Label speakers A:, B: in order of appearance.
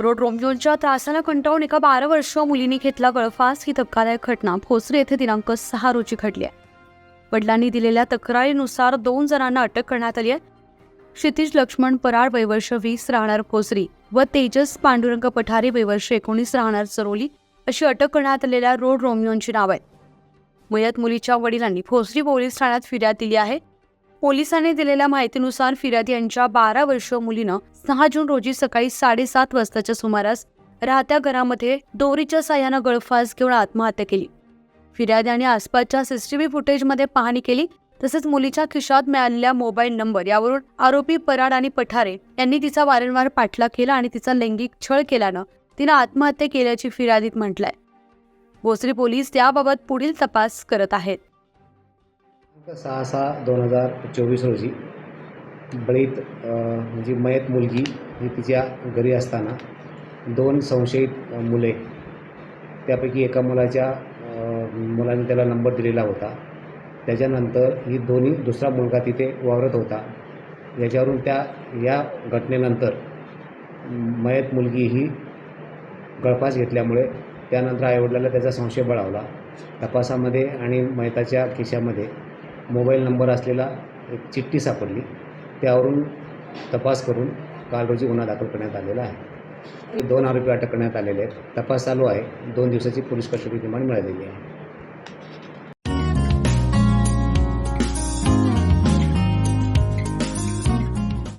A: Road रोमियोच्या त्रासाला कंटाळून एका बारा वर्षीय मुलीने घेतला गळफास. ही धक्कादायक घटना भोसरे येथे दिनांक सहा रोजी घडली आहे. वडिलांनी दिलेल्या तक्रारीनुसार दोन जणांना अटक करण्यात आली आहे. क्षितिज लक्ष्मण पराड वैवर्ष वीस राहणार भोसरी व तेजस पांडुरंग पठारे वैवर्ष एकोणीस राहणार चरोली अशी अटक करण्यात आलेल्या रोड रोमियोंची नाव आहेत. मयत मुलीच्या वडिलांनी भोसरी पोलीस ठाण्यात फिर्याद दिली आहे. पोलिसांनी दिलेल्या माहितीनुसार फिर्यादी यांच्या बारा वर्षीय मुलीनं सहा जून रोजी सकाळी साडेसात वाजताच्या सुमारास राहत्या घरामध्ये दोरीच्या साह्यानं गळफास घेऊन आत्महत्या केली. फिर्याद्याने आसपासच्या सीसीटीव्ही फुटेजमध्ये पाहणी केली तसेच मुलीच्या खिशात मिळालेल्या मोबाईल नंबर यावरून आरोपी पराड आणि पठारे यांनी तिचा वारंवार पाठलाग केला आणि तिचा लैंगिक छळ केल्यानं तिनं आत्महत्या केल्याची फिर्यादीत म्हटलंय. भोसरी पोलीस त्याबाबत पुढील तपास करत आहेत.
B: सहा सहा दोन हजार चोवीस रोजी बळीत म्हणजे मयत मुलगी ही तिच्या घरी असताना दोन संशयित मुले त्यापैकी एका मुलाच्या मुलाने त्याला नंबर दिलेला होता. त्याच्यानंतर ही दोन्ही दुसरा मुलगा तिथे वावरत होता. याच्यावरून त्या या घटनेनंतर मयत मुलगी ही गळफास घेतल्यामुळे त्यानंतर आईवडिलाला त्याचा संशय बळावला. तपासामध्ये आणि मयताच्या खिशामध्ये मोबाईल नंबर असलेला एक चिठ्ठी सापडली. त्यावरून तपास करून काल रोजी गुन्हा दाखल करण्यात आलेला आहे. दोन आरोपी अटक करण्यात आलेले आहेत. तपास चालू आहे. दोन दिवसाची पोलीस कस्टडी रिमांड मिळालेली आहे.